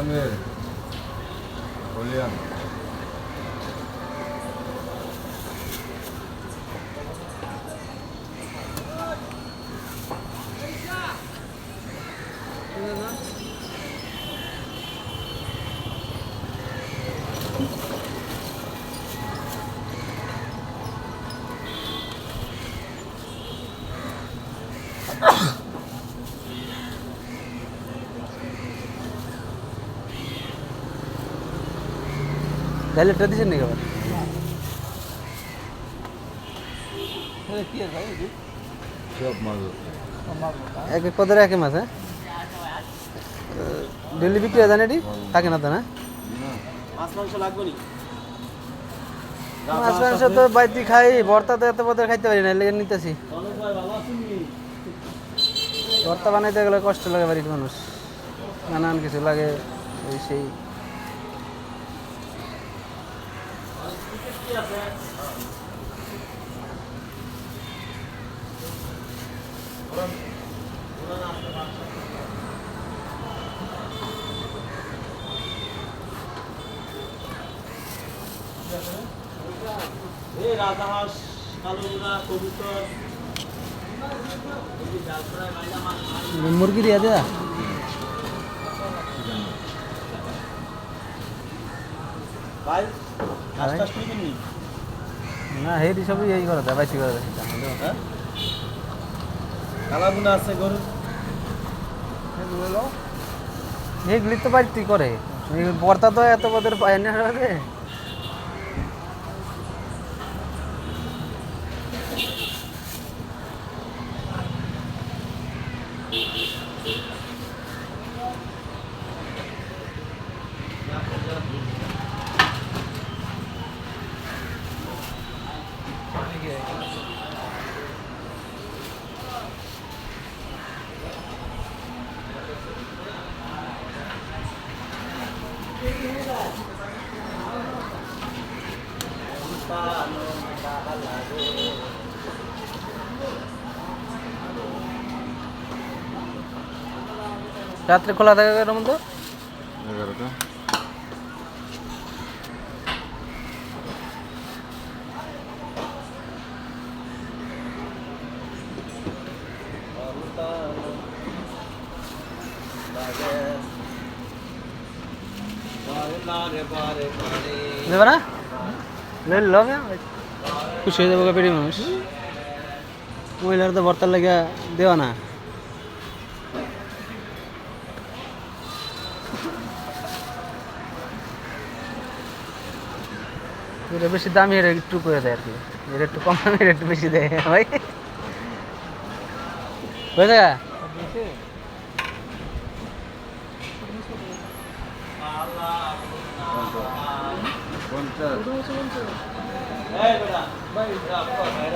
사람은 원래 এটা দিচ্ছেন নাকি আবার? মাছ এক এক পদের এক মাছ হ্যাঁ? ডেলি বিক্রি হয় জানি এটি থাকে না তো না? মাছ মাংস লাগবে নি? মাছ মাংস তো বাইতি খাই ভর্তা তো এত পদের খাইতে পারি না লেগে নিতেছি। অনেক ভাই ভালো আছেন নি? ভর্তা বানাইতে গেলে কষ্ট লাগে বাড়ির মানুষ। নানান কিছু লাগে ওই সেই এই রাজাহাঁস কালো মুরা কবুতর এই জাল ফ্রাই বাইলা মাছ মুরগি দিয়ে দেয়া ভাই হাঁস টাস নিবেন নি না হেডি সবই এই করে দেয় বাইতি করে দেয়। হ্যাঁ? কালা আছে গরু। এগুলি তো বাড়িতেই করে। বর্তা তো এত বদের পায় না রে রাত্রে খোলা থাকে এরকম তো এগারোটা খুশি হয়ে যাব পেটি মানুষ। মহিলার তো ভর্তার লেগে দেওয়া না। বেশি দামি এটা একটু করে দেয় আর কি। এটা একটু কম দামি এটা একটু বেশি দেয় ভাই। যায় পঞ্চাশ।